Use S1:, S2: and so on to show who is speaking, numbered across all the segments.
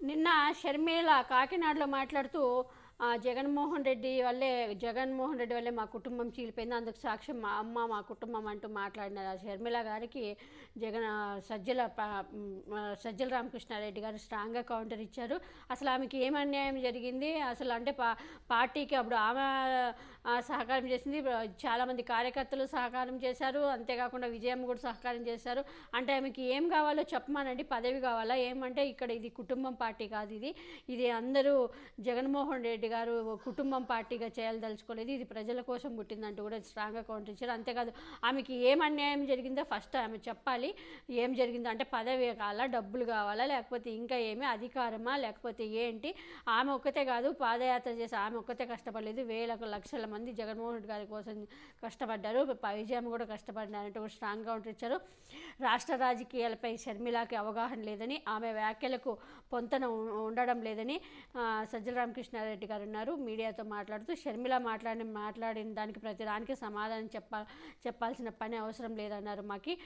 S1: నిన్న షర్మిల కాకినాడలో మాట్లాడుతూ జగన్మోహన్ రెడ్డి వల్లే జగన్మోహన్ రెడ్డి వల్లే మా కుటుంబం చీలిపోయింది. అందుకు సాక్ష్యం మా అమ్మ మా కుటుంబం అంటూ మాట్లాడిన షర్మిల గారికి. జగన్ సజ్జల సజ్జల రామకృష్ణారెడ్డి గారు స్ట్రాంగ్గా కౌంటర్ ఇచ్చారు. అసలు ఆమెకి ఏం అన్యాయం జరిగింది? అసలు అంటే పా పార్టీకి అప్పుడు ఆమె సహకారం చేసింది. చాలామంది కార్యకర్తలు సహకారం చేశారు. అంతేకాకుండా విజయం కూడా సహకారం చేశారు. అంటే ఆమెకి ఏం కావాలో చెప్పమానండి. పదవి కావాలా? ఏమంటే ఇక్కడ ఇది కుటుంబం పార్టీ కాదు ఇది. ఇది అందరూ జగన్మోహన్ రెడ్డి గారు కుటుంబం పార్టీగా చేయాలదలుచుకోలేదు. ఇది ప్రజల కోసం పుట్టిందంటూ కూడా స్ట్రాంగ్గా కౌంటర్ ఇచ్చారు. అంతేకాదు ఆమెకి ఏం అన్యాయం జరిగిందో ఫస్ట్ ఆమె చెప్పాలి. ఏం జరిగిందో అంటే పదవి కావాలా డబ్బులు కావాలా లేకపోతే ఇంకా ఏమి అధికారమా లేకపోతే ఏంటి? ఆమె ఒక్కతే కాదు పాదయాత్ర చేసి ఆమె ఒక్కతే కష్టపడలేదు. వేల లక్షల మంది జగన్మోహన్ రెడ్డి గారి కోసం కష్టపడ్డారు. ప- విజయం కూడా కష్టపడినారంటూ కూడా స్ట్రాంగ్ కౌంటర్ ఇచ్చారు. రాష్ట్ర రాజకీయాలపై షర్మిలాకి అవగాహన లేదని ఆమె వ్యాఖ్యలకు పొంతన ఉండడం లేదని సజ్జల రామకృష్ణారెడ్డి గారు ఉన్నారు మీడియాతో మాట్లాడుతూ షర్మిల మాట్లాడిన మాట్లాడిన దానికి ప్రతిదానికి సమాధానం చెప్పా చెప్పాల్సిన పని అవసరం లేదన్నారు మాకి.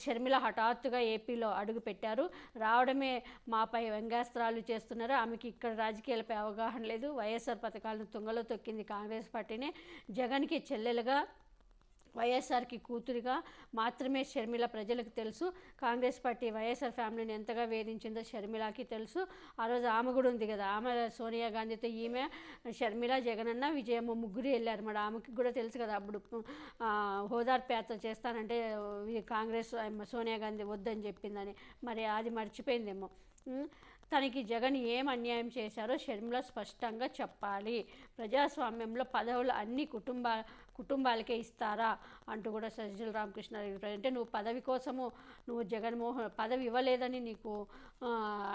S1: షర్మిల హఠాత్తుగా ఏపీలో అడుగు పెట్టారు. రావడమే మాపై వ్యంగ్యాస్త్రాలు చేస్తున్నారు. ఆమెకి ఇక్కడ రాజకీయాలపై అవగాహన లేదు. వైఎస్ఆర్ పథకాలను తుంగలో తొక్కింది కాంగ్రెస్ పార్టీనే. జగన్కి చెల్లెలుగా వైఎస్ఆర్కి కూతురిగా మాత్రమే షర్మిల ప్రజలకు తెలుసు. కాంగ్రెస్ పార్టీ వైఎస్ఆర్ ఫ్యామిలీని ఎంతగా వేధించిందో షర్మిలకి తెలుసు. ఆ రోజు ఆమె కూడా ఉంది కదా. ఆమె సోనియా గాంధీతో ఈమె షర్మిల జగనన్న విజయమ్మ ముగ్గురు వెళ్ళారు. మరి ఆమెకి కూడా తెలుసు కదా అప్పుడు. ఆ, చేస్తానంటే కాంగ్రెస్ సోనియా గాంధీ వద్దని చెప్పిందని. మరి అది మర్చిపోయిందేమో. తనకి జగన్ ఏం అన్యాయం చేశారో షర్మిల స్పష్టంగా చెప్పాలి. ప్రజాస్వామ్యంలో పదవులు అన్ని కుటుంబ కుటుంబాలకే ఇస్తారా అంటూ కూడా సజ్జల రామకృష్ణారెడ్డి అంటే నువ్వు పదవి కోసము నువ్వు జగన్మోహన్ పదవి ఇవ్వలేదని నీకు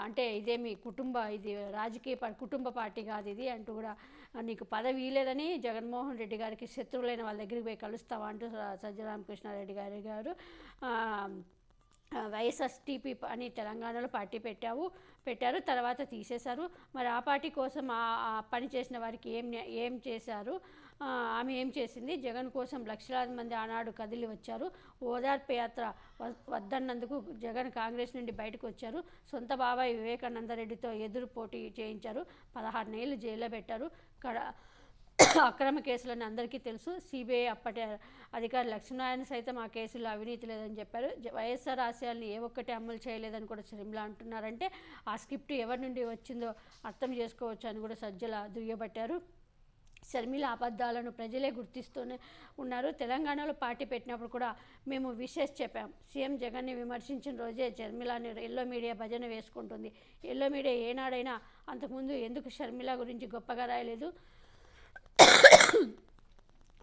S1: అంటే ఇదేమి కుటుంబ ఇది రాజకీయ కుటుంబ పార్టీ కాదు ఇది అంటూ కూడా నీకు పదవి ఇవ్వలేదని జగన్మోహన్ రెడ్డి గారికి శత్రువులైన వాళ్ళ దగ్గరికి పోయి కలుస్తావా అంటూ సజ్జల రామకృష్ణారెడ్డి గారి గారు వైఎస్ఎస్టీపీ అని తెలంగాణలో పార్టీ పెట్టావు పెట్టారు తర్వాత తీసేశారు. మరి ఆ పార్టీ కోసం ఆ పని చేసిన వారికి ఏం ఏం చేశారు? ఆమె ఏం చేసింది? జగన్ కోసం లక్షలాది మంది ఆనాడు కదిలి వచ్చారు. ఓదార్పు యాత్ర వద్దన్నందుకు జగన్ కాంగ్రెస్ నుండి బయటకు వచ్చారు. సొంత బాబాయ్ వివేకానందరెడ్డితో ఎదురు పోటీ చేయించారు. పదహారు నెలలు జైల్లో పెట్టారు. కడ అక్రమ కేసులని అందరికీ తెలుసు. సిబిఐ అప్పటి అధికారి లక్ష్మీనారాయణ సైతం ఆ కేసులో అవినీతి లేదని చెప్పారు. వైఎస్ఆర్ ఆశయాల్ని ఏ ఒక్కటి అమలు చేయలేదని కూడా షర్మిల అంటున్నారంటే ఆ స్క్రిప్ట్ ఎవరి నుండి వచ్చిందో అర్థం చేసుకోవచ్చు అని కూడా సజ్జల దుయ్యబట్టారు. షర్మిల అబద్ధాలను ప్రజలే గుర్తిస్తూనే ఉన్నారు. తెలంగాణలో పార్టీ పెట్టినప్పుడు కూడా మేము విషెస్ చెప్పాం. సీఎం జగన్ని విమర్శించిన రోజే షర్మిలని ఎల్లో మీడియా భజన వేసుకుంటుంది. ఎల్లో మీడియా ఏనాడైనా అంతకుముందు ఎందుకు షర్మిల గురించి గొప్పగా రాయలేదు?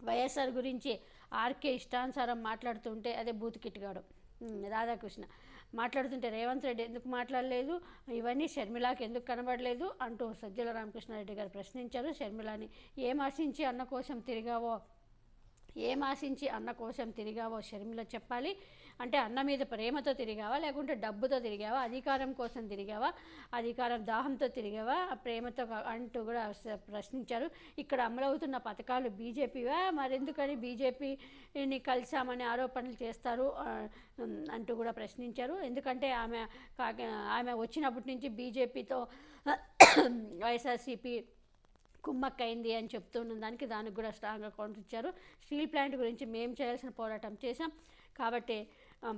S1: వైఎస్ఆర్ గురించి ఆర్కే ఇష్టానుసారం మాట్లాడుతుంటే అదే బూతికిట్టుగాడు రాధాకృష్ణ. మాట్లాడుతుంటే రేవంత్ రెడ్డి ఎందుకు మాట్లాడలేదు? ఇవన్నీ షర్మిలాకి ఎందుకు కనబడలేదు? అంటూ సజ్జల రామకృష్ణారెడ్డి గారు ప్రశ్నించారు. షర్మిలాని ఏం ఆశించి అన్న కోసం తిరిగావో? ఏమాశించి అన్న కోసం తిరిగావో షర్మిల చెప్పాలి. అంటే అన్న మీద ప్రేమతో తిరిగావా? లేకుంటే డబ్బుతో తిరిగావా? అధికారం కోసం తిరిగావా? అధికారం దాహంతో తిరిగావా? ప్రేమతో అంటూ కూడా ప్రశ్నించారు. ఇక్కడ అమలవుతున్న పథకాలు బీజేపీవా? మరెందుకని బీజేపీని కలిసామని ఆరోపణలు చేస్తారు అంటూ కూడా ప్రశ్నించారు. ఎందుకంటే ఆమె కాక- ఆమె వచ్చినప్పటి నుంచి బీజేపీతో వైఎస్ఆర్సీపీ కుమ్మక్కైంది అని చెప్తున్న దానికి దానికి కూడా స్ట్రాంగ్గా కౌంటర్ ఇచ్చారు. స్టీల్ ప్లాంట్ గురించి మేము చేయాల్సిన పోరాటం చేశాం. కాబట్టి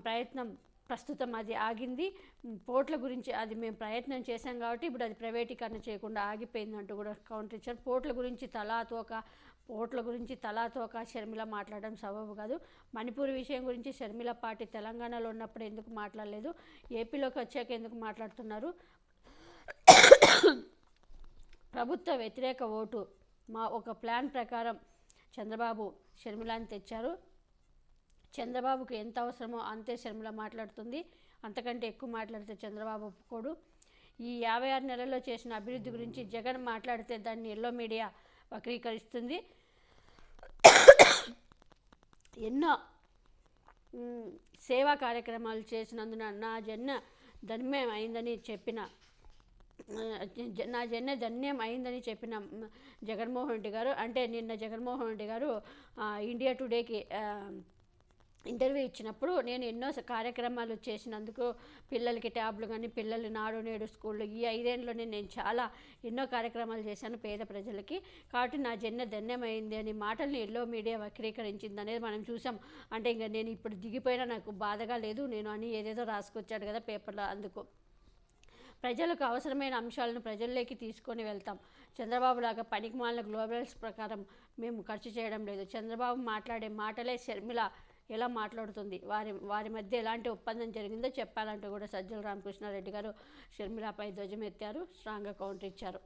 S1: ప్రయత్నం ప్రస్తుతం అది ఆగింది. పోర్ట్ల గురించి అది మేము ప్రయత్నం చేశాం కాబట్టి ఇప్పుడు అది ప్రైవేటీకరణ చేయకుండా ఆగిపోయింది అంటూ కూడా కౌంటర్ ఇచ్చారు. పోర్ట్ల గురించి తలాతోక పోర్ట్ల గురించి తలా తోక షర్మిల మాట్లాడడం సబబు కాదు. మణిపూర్ విషయం గురించి షర్మిల పార్టీ తెలంగాణలో ఉన్నప్పుడు ఎందుకు మాట్లాడలేదు? ఏపీలోకి వచ్చాక ఎందుకు మాట్లాడుతున్నారు? ప్రభుత్వ వ్యతిరేక ఓటు మా ఒక ప్లాన్ ప్రకారం చంద్రబాబు షర్మిలాని తెచ్చారు. చంద్రబాబుకు ఎంత అవసరమో అంతే షర్మిల మాట్లాడుతుంది. అంతకంటే ఎక్కువ మాట్లాడితే చంద్రబాబు ఒప్పుకోడు. ఈ యాభై ఆరు నెలల్లో చేసిన అభివృద్ధి గురించి జగన్ మాట్లాడితే దాన్ని ఎల్లో మీడియా వక్రీకరిస్తుంది. ఎన్నో సేవా కార్యక్రమాలు చేసినందున నా జన్మ ధన్మయం అయిందని చెప్పిన నా జన్న ధన్యం అయిందని చెప్పిన జగన్మోహన్ రెడ్డి గారు అంటే నిన్న జగన్మోహన్ రెడ్డి గారు ఇండియా టుడేకి ఇంటర్వ్యూ ఇచ్చినప్పుడు నేను ఎన్నో కార్యక్రమాలు చేసినందుకు పిల్లలకి ట్యాబ్లు కానీ పిల్లలు నాడు నేడు స్కూళ్ళు ఈ ఐదేళ్ళలోనే నేను చాలా ఎన్నో కార్యక్రమాలు చేశాను పేద ప్రజలకి. కాబట్టి నా జన్మ ధన్యమైంది అని మాటల్ని ఎల్లో మీడియా వక్రీకరించింది అనేది మనం చూసాం. అంటే ఇంకా నేను ఇప్పుడు దిగిపోయినా నాకు బాధగా లేదు. నేను అని ఏదేదో రాసుకొచ్చాడు కదా పేపర్లో అందుకు. ప్రజలకు అవసరమైన అంశాలను ప్రజల్లోకి తీసుకొని వెళ్తాం. చంద్రబాబు లాగా పనికి మాలిన గ్లోబల్స్ ప్రకారం మేము ఖర్చు చేయడం లేదు. చంద్రబాబు మాట్లాడే మాటలే షర్మిల ఎలా మాట్లాడుతుంది? వారి వారి మధ్య ఎలాంటి ఒప్పందం జరిగిందో చెప్పాలంటూ కూడా సజ్జల రామకృష్ణారెడ్డి గారు షర్మిలపై ధ్వజమెత్తారు స్ట్రాంగ్గా కౌంటర్ ఇచ్చారు.